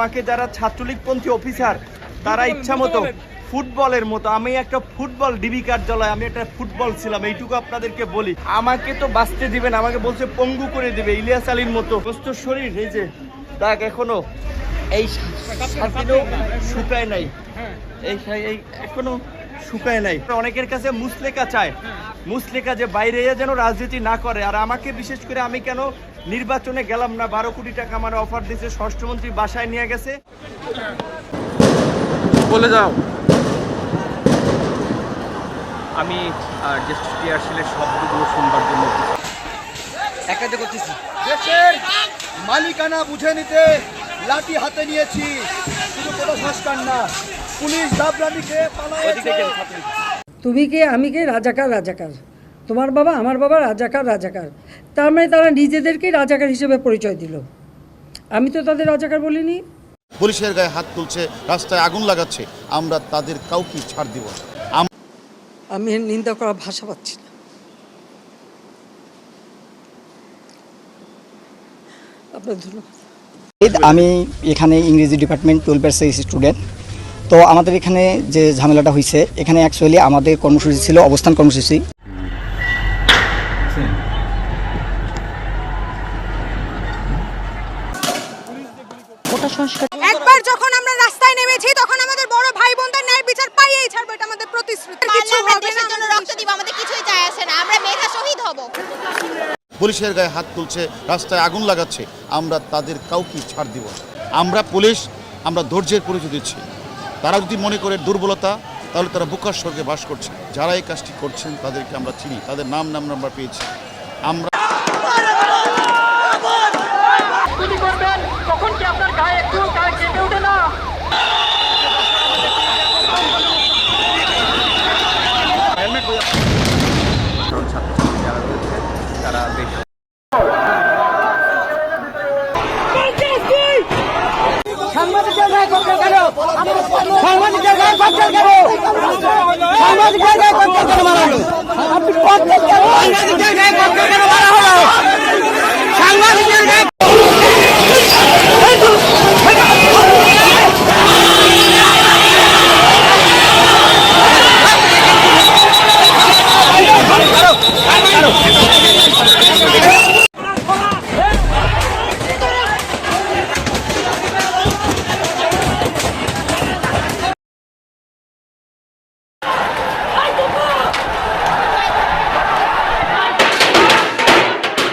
আমাকে যারা ছাত্রলীগপন্থী অফিসার তারা ইচ্ছা মতো ফুটবলের মতো আমি একটা ফুটবল ডিবি কার্যালয় আমি একটা ফুটবল ছিলাম এইটুকু আপনাদেরকে বলি। আমাকে তো বাঁচতে দিবেন আমাকে বলছে পঙ্গু করে দিবে ইলিয়াস আলীর মতো। সুস্থ শরীর এই যে দাগ এখনও এই শুকায় নাই। এই এই এখনও শুকায় নাই। অনেকের কাছে মুসলেকা চায়। মুসলেকা যে বাইরে যেন রাজনীতি না করে আর আমাকে বিশেষ করে আমি কেন নির্বাচনে গেলাম না বারো কোটি টাকা আমার অফার দিয়েছে ষষ্ঠমন্ত্রী বাসায় নিয়ে গেছে। বলে যাও। আমি জাস্ট টিয়ারশেলের শব্দগুলো শুনবার জন্য একাতে করতেছি। দেশের মালিকানা বুঝে নিতে লাঠি হাতে নিয়েছি। শুধু কোনো সংস্কার না পুলিশ দাবরানিকে পালায়েছে তুমি কে আমি কে? রাজাকার রাজাকার। তোমার বাবা আমার বাবা রাজাকার রাজাকার। তার মানে তারা নিজেদেরকেই রাজাকার হিসেবে পরিচয় দিল। আমি তো তাদের রাজাকার বলিনি। পুলিশের গায়ে হাত তুলছে রাস্তায় আগুন লাগাচ্ছে আমরা তাদের কাউকে ছাড় দিব আমি নিন্দা করা ভাষা পাচ্ছি না। আপনার ধন্যবাদ। আমি এখানে ইংরেজি ডিপার্টমেন্ট টুয়েলভের স্টুডেন্ট। তো আমাদের এখানে যে ঝামেলাটা হয়েছে এখানে অ্যাকচুয়ালি আমাদের কর্মসূচি ছিল অবস্থান কর্মসূচি। একবার যখন আমরা রাস্তায় নেমেছি তখন আমাদের বড় ভাই বোনদের ন্যায় বিচার পাইয়েই ছাড়বো এটা আমাদের প্রতিশ্রুতি। কিছু হবে না। দেশের জন্য রক্ত দিব আমাদের কিছুই যায় আসে না। আমরা মেধা শহীদ হব। পুলিশের গায়ে হাত তুলছে রাস্তায় আগুন লাগাচ্ছে আমরা তাদের কাউকে ছাড় দিব আমরা পুলিশ আমরা ধৈর্যের পরিচয় দিচ্ছি। তারা যদি মনে করে দুর্বলতা তাহলে তারা বুকার স্বর্গে বাস করছে। যারা এই কাজটি করছেন তাদেরকে আমরা চিনি। তাদের নাম নাম আমরা পেয়েছি। আমরা গায়ে কচ্ছল কেন কেন মারা হলো সাংবাদিকদের গায়ে কচ্ছল কেন মারা হলো? সাংবাদিকদের গায়ে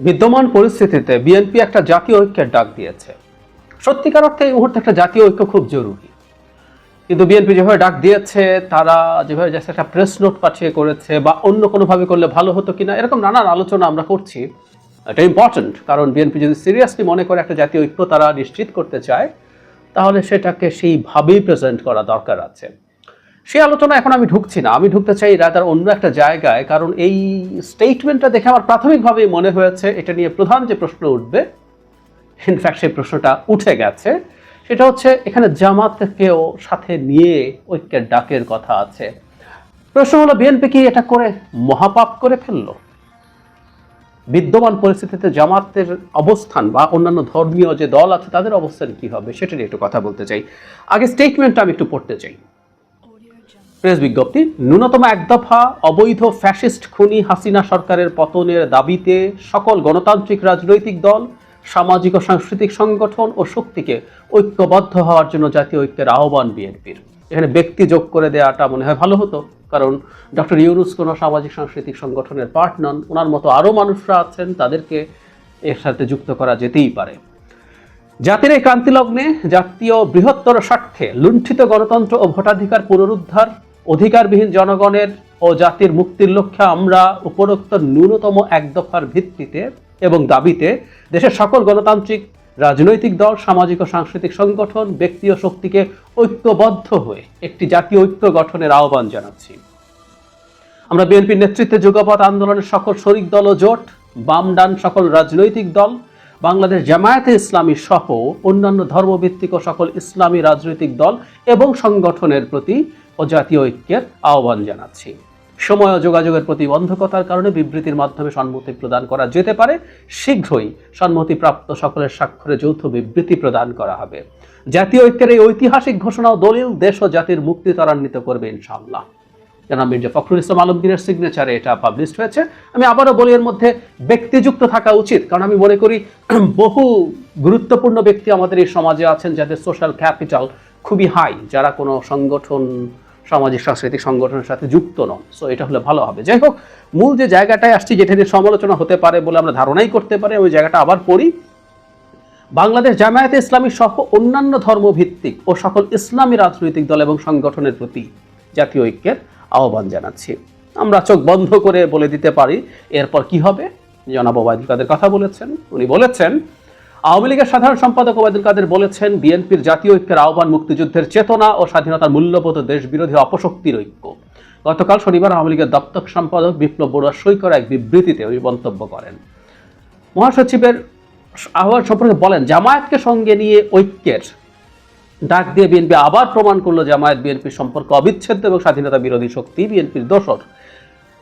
বিদ্যমান পরিস্থিতিতে বিএনপি একটা জাতীয় ঐক্যের ডাক দিয়েছে। সত্যিকার অর্থে এই মুহূর্তে একটা জাতীয় ঐক্য খুব জরুরি। কিন্তু বিএনপি যেভাবে ডাক দিয়েছে, তারা যেভাবে জাস্ট একটা প্রেস নোট পাঠিয়ে করেছে বা অন্য কোনোভাবে করলে ভালো হতো কিনা, এরকম নানান আলোচনা আমরা করছি। এটা ইম্পর্ট্যান্ট কারণ বিএনপি যদি সিরিয়াসলি মনে করে একটা জাতীয় ঐক্য তারা নিশ্চিত করতে চায়, তাহলে সেটাকে সেইভাবেই প্রেজেন্ট করা দরকার আছে। সেই আলোচনা এখন আমি ঢুকছি না। আমি ঢুকতে চাই রাদার অন্য একটা জায়গায়, কারণ এই স্টেটমেন্টটা দেখে আমার প্রাথমিকভাবে মনে হয়েছে, এটা নিয়ে প্রধান যে প্রশ্ন উঠবে ইনফ্যাক্ট সেই প্রশ্নটা উঠে গেছে, সেটা হচ্ছে এখানে জামাতকেও সাথে নিয়ে ঐক্যের ডাকের কথা আছে। প্রশ্ন হলো বিএনপি কি এটা করে মহাপাপ করে ফেলল? বিদ্যমান পরিস্থিতিতে জামাতের অবস্থান বা অন্যান্য ধর্মীয় যে দল আছে, তাদের অবস্থান কি হবে, সেটা নিয়ে একটু কথা বলতে চাই। আগে স্টেটমেন্টটা আমি একটু পড়তে চাই। প্রেস বিজ্ঞপ্তি, ন্যূনতম এক দফা অবৈধ ফ্যাসিস্ট খুনি হাসিনা সরকারের পতনের দাবিতে সকল গণতান্ত্রিক রাজনৈতিক দল, সামাজিক ও সাংস্কৃতিক সংগঠন ও শক্তিকে ঐক্যবদ্ধ হওয়ার জন্য জাতীয় ঐক্যের আহ্বান বিএনপির। এখানে ব্যক্তি যোগ করে দেওয়াটা মনে হয় ভালো হতো, কারণ ডক্টর ইউনুস কোনো সামাজিক সাংস্কৃতিক সংগঠনের পার্ট নন, ওনার মতো আরও মানুষরা আছেন, তাদেরকে এর সাথে যুক্ত করা যেতেই পারে। জাতির এই ক্রান্তি লগ্নে জাতীয় বৃহত্তর স্বার্থে লুণ্ঠিত গণতন্ত্র ও ভোটাধিকার পুনরুদ্ধার অধিকারবিহীন জনগণের ও জাতির মুক্তির লক্ষ্যে আমরা উপরোক্ত ন্যূনতম এক দফার ভিত্তিতে এবং দাবিতে দেশের সকল গণতান্ত্রিক, রাজনৈতিক দল, সামাজিক ও সাংস্কৃতিক সংগঠন, ব্যক্তি ও শক্তিকে ঐক্যবদ্ধ হয়ে একটি জাতীয় ঐক্য গঠনের আহ্বান জানাচ্ছি। আমরা বিএনপির নেতৃত্বে যুগপথ আন্দোলনের সকল শরিক দল ও জোট বাম ডান সকল রাজনৈতিক দল, বাংলাদেশ জামায়াতে ইসলামী সহ অন্যান্য ধর্মভিত্তিক ও সকল ইসলামী রাজনৈতিক দল এবং সংগঠনের প্রতি ও জাতীয় ঐক্যের আহ্বান জানাচ্ছি। সময় ও যোগাযোগের প্রতিবন্ধকতার কারণে বিবৃতির মাধ্যমে সম্মতি প্রদান করা যেতে পারে। শীঘ্রই সম্মতিপ্রাপ্ত সকলের স্বাক্ষরে যৌথ বিবৃতি প্রদান করা হবে। জাতীয় ঐক্যের এই ঐতিহাসিক ঘোষণা ও দলিল, দেশ ও জাতির মুক্তি ত্বরান্বিত করবে ইনশাআল্লাহ। মির্জা ফখরুল ইসলাম আলমগীরের সিগনেচারে এটা পাবলিশ হয়েছে। আমি আবারও বলি, এর মধ্যে ব্যক্তিযুক্ত থাকা উচিত। কারণ আমি মনে করি, বহু গুরুত্বপূর্ণ ব্যক্তি আমাদের এই সমাজে আছেন যাদের সোশ্যাল ক্যাপিটাল খুবই হাই যারা কোনো সংগঠন সামাজিক, সাংস্কৃতিক সংগঠনের সাথে যুক্ত নন। সো এটা হলে ভালো হবে। যাই হোক, মূল যে জায়গাটায় আসছি যেটা নিয়ে সমালোচনা হতে পারে বলে আমরা ধারণাই করতে পারি ওই জায়গাটা আবার পড়ি। বাংলাদেশ জামায়াতে ইসলামী সহ অন্যান্য ধর্মভিত্তিক ও সকল ইসলামী রাজনৈতিক দল এবং সংগঠনের প্রতি জাতীয় ঐক্যের আহ্বান জানাচ্ছি। আমরা চোখ বন্ধ করে বলে দিতে পারি, এরপর কি হবে? জনাব ওবায়দুল কাদের কথা বলেছেন। উনি বলেছেন আওয়ামী লীগের সাধারণ সম্পাদক ওবায়দুল কাদের বলেছেন, বিএনপির জাতীয় ঐক্যের আহ্বান মুক্তিযুদ্ধের চেতনা ও স্বাধীনতার মূল্যবোধ দেশ বিরোধী অপশক্তির ঐক্য। গতকাল শনিবার আওয়ামী লীগের দপ্তর সম্পাদক বিপ্লব বড়ুয়া সই করা এক বিবৃতিতে ওই মন্তব্য করেন। মহাসচিবের আহ্বান সম্পর্কে বলেন, জামায়াতকে সঙ্গে নিয়ে ঐক্যের ডাক দিয়ে বিএনপি আবার প্রমাণ করল, জামায়াত বিএনপির সম্পর্ক অবিচ্ছেদ্য এবং স্বাধীনতা বিরোধী শক্তি, বিএনপির দোসর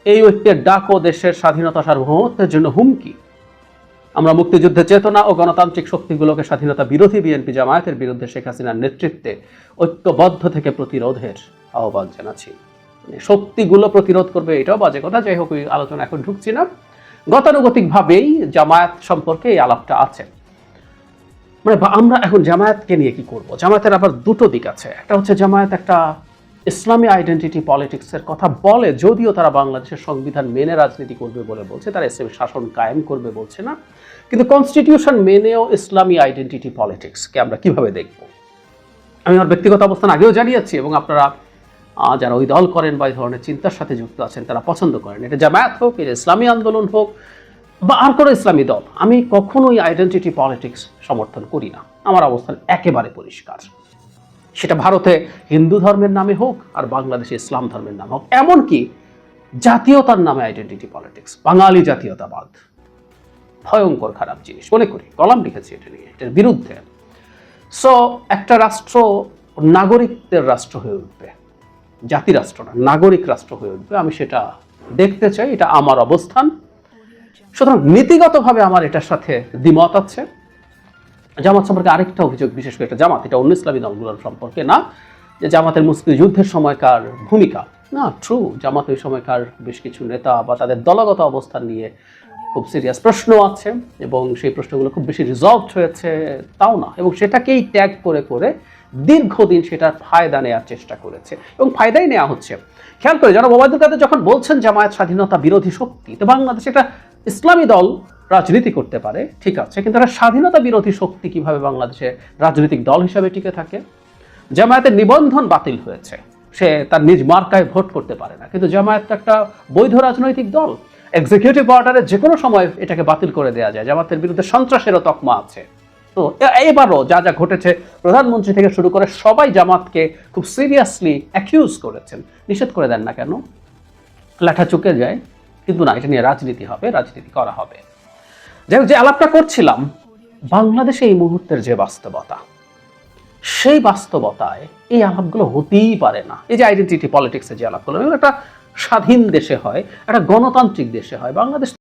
এই ঐক্যের ডাক ও দেশের স্বাধীনতা সার্বভৌমত্বের জন্য হুমকি। আমরা মুক্তিযুদ্ধের চেতনা ও গণতান্ত্রিক শক্তিগুলোকে স্বাধীনতা বিরোধী বিএনপি জামায়াতের বিরুদ্ধে শেখ হাসিনার নেতৃত্বে ঐক্যবদ্ধ থেকে প্রতিরোধের আহ্বান জানাচ্ছি। মানে শক্তিগুলো প্রতিরোধ করবে এটাও বাজে কথা, যাই হোক, ওই আলোচনা এখন ঢুকছি না। গতানুগতিকভাবেই জামায়াত সম্পর্কে এই আলাপটা আছে। মানে আমরা এখন জামায়াতকে নিয়ে কি করব? জামায়াতের আবার দুটো দিক আছে। একটা হচ্ছে জামায়াত একটা ইসলামী আইডেন্টিটি পলিটিক্সের কথা বলে যদিও তারা বাংলাদেশের সংবিধান মেনে রাজনীতি করবে বলে বলছে, তারা ইসলামী শাসন কায়েম করবে বলছে না। কিন্তু কনস্টিটিউশন মেনেও ইসলামী আইডেন্টিটি পলিটিক্সকে আমরা কীভাবে দেখব? আমি আমার ব্যক্তিগত অবস্থান আগেও জানিয়েছি এবং আপনারা যারা ওই দল করেন বা এই ধরনের চিন্তার সাথে যুক্ত আছেন, তারা পছন্দ করেন। এটা জামায়াত হোক, এটা ইসলামী আন্দোলন হোক, বা আর কোনো ইসলামী দল। আমি কখনোই আইডেন্টিটি পলিটিক্স সমর্থন করি না। আমার অবস্থান একেবারে পরিষ্কার। সেটা ভারতে হিন্দু ধর্মের নামে হোক আর বাংলাদেশে ইসলাম ধর্মের নামে হোক। এমনকি জাতীয়তার নামে আইডেন্টিটি পলিটিক্স বাঙালি জাতীয়তাবাদ। ভয়ঙ্কর খারাপ জিনিস। মনে করি, কলাম লিখেছি এটা নিয়ে, এটার বিরুদ্ধে। সো একটা রাষ্ট্র নাগরিকদের রাষ্ট্র হয়ে উঠবে। জাতি রাষ্ট্র না, নাগরিক রাষ্ট্র হয়ে উঠবে। আমি সেটা দেখতে চাই, এটা আমার অবস্থান। সুতরাং নীতিগতভাবে আমার এটার সাথে দ্বিমত আছে। জামাত সম্পর্কে আরেকটা অভিযোগ, বিশেষ করে এটা জামাত, এটা অন্য ইসলামী দলগুলোর সম্পর্কে না, যে জামাতের মুসলিম যুদ্ধের সময়কার ভূমিকা। না ট্রু জামাত ওই সময়কার বেশ কিছু নেতা বা তাদের দলগত অবস্থান নিয়ে খুব সিরিয়াস প্রশ্ন আছে এবং সেই প্রশ্নগুলো খুব বেশি রিজলভ হয়েছে তাও না। এবং সেটাকেই ট্যাগ করে করে দীর্ঘদিন সেটার ফায়দা নেওয়ার চেষ্টা করেছে। এবং ফায়দাই নেওয়া হচ্ছে। খেয়াল করে যারা ওবায়দুল কাদের যখন বলছেন জামায়াত স্বাধীনতা বিরোধী শক্তি, তো বাংলাদেশে একটা ইসলামী দল রাজনীতি করতে পারে, ঠিক আছে, কিন্তু একটা স্বাধীনতা বিরোধী শক্তি কীভাবে বাংলাদেশে রাজনৈতিক দল হিসাবে টিকে থাকে? জামায়াতের নিবন্ধন বাতিল হয়েছে, সে তার নিজ মার্কায় ভোট করতে পারে না, কিন্তু জামায়াত একটা বৈধ রাজনৈতিক দল। এক্সিকিউটিভ অর্ডারে যে কোনো সময় এটাকে বাতিল করে দেওয়া যায় জামাতের বিরুদ্ধে সন্ত্রাসেরও তকমা আছে। তো এবারও যা যা ঘটেছে, প্রধানমন্ত্রী থেকে শুরু করে সবাই জামাতকে খুব সিরিয়াসলি অ্যাকিউজ করেছেন। নিষেধ করে দেন না কেন? লেখা চুকে যায়, কিন্তু না, এটা নিয়ে রাজনীতি হবে, রাজনীতি করা হবে। যাই হোক, যে আলাপটা করছিলাম, বাংলাদেশে এই মুহূর্তের যে বাস্তবতা, সেই বাস্তবতায় এই আলাপগুলো হতেই পারে না। এই যে আইডেন্টিটি পলিটিক্সের যে আলাপগুলো একটা স্বাধীন দেশে হয়, একটা গণতান্ত্রিক দেশে হয়, বাংলাদেশ